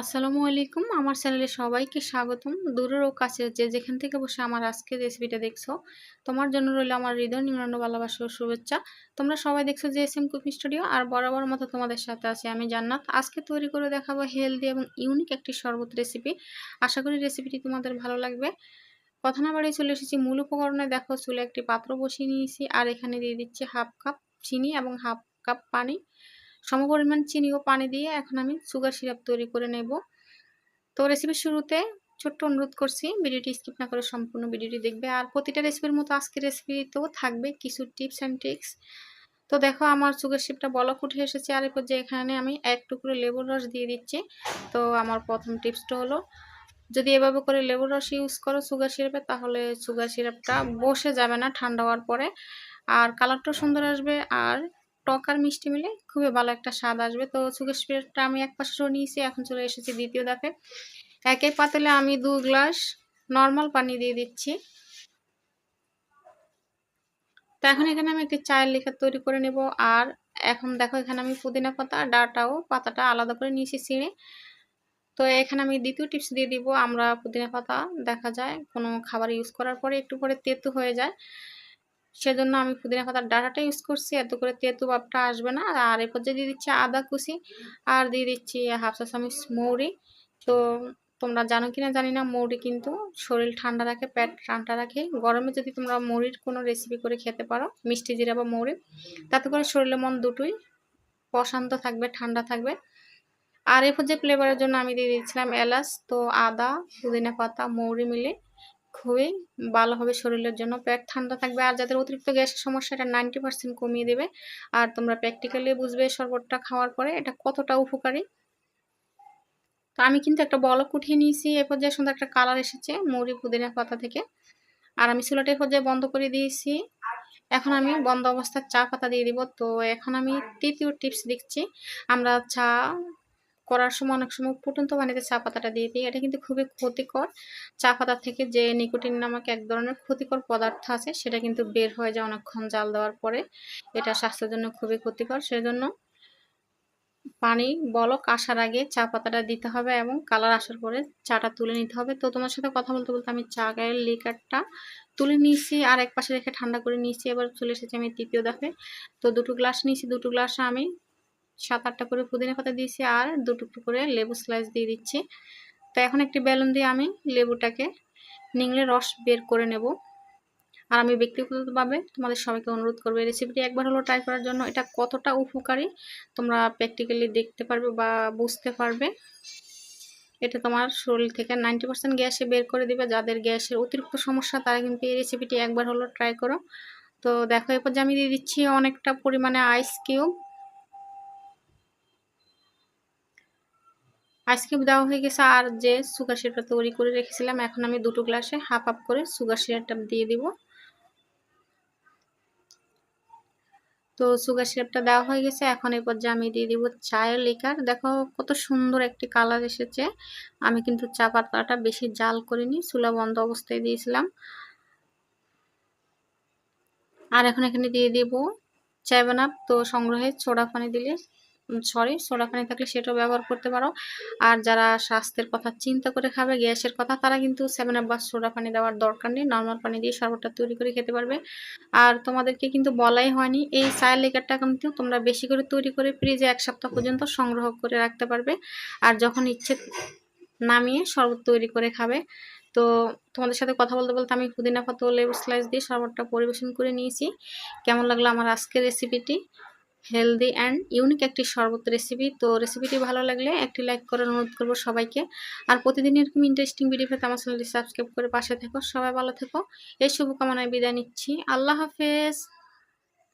আসসালামু আলাইকুম। আমার চ্যানেলে সবাইকে স্বাগতম। দূরের ও কাছে যে যেখান থেকে বসে আমার আজকের রেসিপিটা দেখছ, তোমার জন্য রইল আমার হৃদয় নিম্ন ভালোবাসা ও শুভেচ্ছা। তোমরা সবাই দেখছ যে এস এম কুকিং স্টুডিও, আর বরাবর মতো তোমাদের সাথে আছে আমি জান্নাত। আজকে তৈরি করে দেখাবো হেলদি এবং ইউনিক একটি শরবত রেসিপি আশা করি রেসিপিটি তোমাদের ভালো লাগবে। কথা না বাড়িয়ে চলে এসেছি মূল উপকরণে। দেখো, চুলে একটি পাত্র বসিয়ে নিয়েছি, আর এখানে দিয়ে দিচ্ছি হাফ কাপ চিনি এবং হাফ কাপ পানি। সমপরিমাণ চিনি ও পানি দিয়ে এখন আমি সুগার সিরাপ তৈরি করে নেব। তো রেসিপির শুরুতে ছোট্ট অনুরোধ করছি, ভিডিওটি স্কিপ না করে সম্পূর্ণ ভিডিওটি দেখবে। আর প্রতিটা রেসিপির মতো আজকের রেসিপিতেও থাকবে কিছু টিপস অ্যান্ড ট্রিক্স তো দেখো আমার সুগার শিপটা বলক উঠে এসেছে। আর এরপর যে এখানে আমি এক টুকরো লেবুর রস দিয়ে দিচ্ছি। তো আমার প্রথম টিপসটা হলো, যদি এভাবে করে লেবুর রস ইউজ করো সুগার সিরাপে তাহলে সুগার সিরাপটা বসে যাবে না ঠান্ডা হওয়ার পরে। আর কালারটাও সুন্দর আসবে। আর টক আর মিষ্টি মিলে খুবই ভালো একটা স্বাদ আসবে। তো সুগার স্প্রেডটা আমি এক পাশে নিয়েছি, এখন চলে এসেছি দ্বিতীয় দাফে একে পাতলে আমি দু গ্লাস নর্মাল পানি দিয়ে দিচ্ছি। তো এখন এখানে আমি একটি চায়ের লেখা তৈরি করে নেব, আর এখন দেখো এখানে আমি পুদিনা পাতা ডাটাও পাতাটা আলাদা করে নিয়েছি ছিঁড়ে। তো এখানে আমি দ্বিতীয় টিপস দিয়ে দিব, আমরা পুদিনা পাতা দেখা যায় কোনো খাবার ইউজ করার পরে একটু পরে তেতু হয়ে যায়। সেজন্য আমি পুদিনা পাতার ডাটাটা ইউজ করছি। এত করে তেঁতু ভাবটা আসবে না। আর এরপর যে দিয়ে দিচ্ছি আদা কুচি আর দিয়ে দিচ্ছি হাফ চা চামচ মৌরি। তো তোমরা জানো কি না জানি না, মৌরি কিন্তু শরীর ঠান্ডা রাখে, পেট ঠান্ডা রাখে। গরমে যদি তোমরা মৌরির কোনো রেসিপি করে খেতে পারো, মিষ্টি জিরা বা মৌরি, তাতে করে শরীরে মন দুটোই প্রশান্ত থাকবে, ঠান্ডা থাকবে। আর এরপর যে ফ্লেভারের জন্য আমি দিয়ে দিয়েছিলাম এলাচ। তো আদা, পুদিনা পাতা, মৌরি মিলে খুবই ভালো হবে শরীরের জন্য। পেট ঠান্ডা থাকবে আর যাদের অতিরিক্ত গ্যাসের সমস্যা, এটা নাইনটি পার্সেন্ট কমিয়ে দেবে। আর তোমরা প্র্যাকটিক্যালি বুঝবে শরবতটা খাওয়ার পরে এটা কতটা উপকারী। তো আমি কিন্তু একটা বলক উঠিয়ে নিয়েছি, এ পর্যায়ে সুন্দর একটা কালার এসেছে, মুড়ি পুদিনা পাতা থেকে। আর আমি সিলেটের পর্যায়ে বন্ধ করে দিয়েছি। এখন আমি বন্ধ অবস্থার চা পাতা দিয়ে দিব। তো এখন আমি তৃতীয় টিপস দিচ্ছি আমরা চা করার সময় অনেক সময় ফুটন্ত পানিতে চা পাতাটা দিয়ে দিই। এটা কিন্তু খুবই ক্ষতিকর। চা পাতা থেকে যে নিকোটিন নামক এক ধরনের ক্ষতিকর পদার্থ আছে, সেটা কিন্তু বের হয়ে যায় অনেকক্ষণ জাল দেওয়ার পরে। এটা স্বাস্থ্যের জন্য খুবই ক্ষতিকর। সেজন্য পানি বলক আসার আগে চা পাতাটা দিতে হবে এবং কালার আসার পরে চাটা তুলে নিতে হবে। তো তোমার সাথে কথা বলতে বলতে আমি চা গায়ের লিকারটা তুলে নিয়েছি আর এক পাশে রেখে ঠান্ডা করে নিয়েছি। এবার চলে এসেছি আমি তৃতীয় দাফে তো দুটো গ্লাস নিয়েছি। দুটো গ্লাস আমি সাত আটটা করে পুদিনা পাতা দিয়েছি আর দুটুকরো করে লেবু স্লাইস দিয়ে দিচ্ছি। তো এখন একটি বেলুন দিয়ে আমি লেবুটাকে নিংড়ে রস বের করে নেব। আর আমি ব্যক্তিগতভাবে তোমাদের সবাইকে অনুরোধ করব, এই রেসিপিটি একবার হলো ট্রাই করার জন্য এটা কতটা উপকারী তোমরা প্র্যাকটিক্যালি দেখতে পারবে বা বুঝতে পারবে। এটা তোমার শরীর থেকে নাইনটি পার্সেন্ট গ্যাসে বের করে দিবে। যাদের গ্যাসের অতিরিক্ত সমস্যা তারা কিন্তু এই রেসিপিটি একবার হলো ট্রাই করো। তো দেখো, এরপর যে আমি দিয়ে দিচ্ছি অনেকটা পরিমাণে আইস কিউব আইসক্রিম দেওয়া হয়ে গেছে আর যে সুগার সিরাপটা তৈরি করে রেখেছিলাম, এখন আমি দুটো গ্লাসে হাফ হাফ করে সুগার সিরাপটা দিয়ে দিব। তো সুগার সিরাপটা দেওয়া হয়ে গেছে, এখন এরপর যে আমি দিয়ে দিব চায়ের লিকার দেখো কত সুন্দর একটি কালার এসেছে। আমি কিন্তু চা পাতাটা বেশি জাল করিনি, চুলা বন্ধ অবস্থায় দিয়েছিলাম। আর এখন এখানে দিয়ে দিব চাই বানাপ তো সংগ্রহে ছোড়া পানি দিলে সরি সোডা পানি থাকলে সেটাও ব্যবহার করতে পারো। আর যারা স্বাস্থ্যের কথা চিন্তা করে খাবে, গ্যাসের কথা, তারা কিন্তু সেভেন আপ বা সোডা পানি দেওয়ার দরকার নেই। নর্মাল পানি দিয়ে শরবতটা তৈরি করে খেতে পারবে। আর তোমাদেরকে কিন্তু বলাই হয়নি, এই চায়ের লেকারটা কিন্তু তোমরা বেশি করে তৈরি করে ফ্রিজে এক সপ্তাহ পর্যন্ত সংগ্রহ করে রাখতে পারবে। আর যখন ইচ্ছে নামিয়ে শরবত তৈরি করে খাবে, তো তোমাদের সাথে কথা বলতে বলতে আমি পুদিনা পাতা লেবু স্লাইস দিয়ে শরবতটা পরিবেশন করে নিয়েছি। কেমন লাগল আমার আজকের রেসিপিটি হেলদি অ্যান্ড ইউনিক একটি শরবত রেসিপি তো রেসিপিটি ভালো লাগলে একটি লাইক করে অনুরোধ করব সবাইকে। আর প্রতিদিন এরকম ইন্টারেস্টিং ভিডিও পেতে আমার চ্যানেলটি সাবস্ক্রাইব করে পাশে থেকো। সবাই ভালো থেকো। এই শুভকামনায় বিদায় নিচ্ছি। আল্লাহ হাফেজ।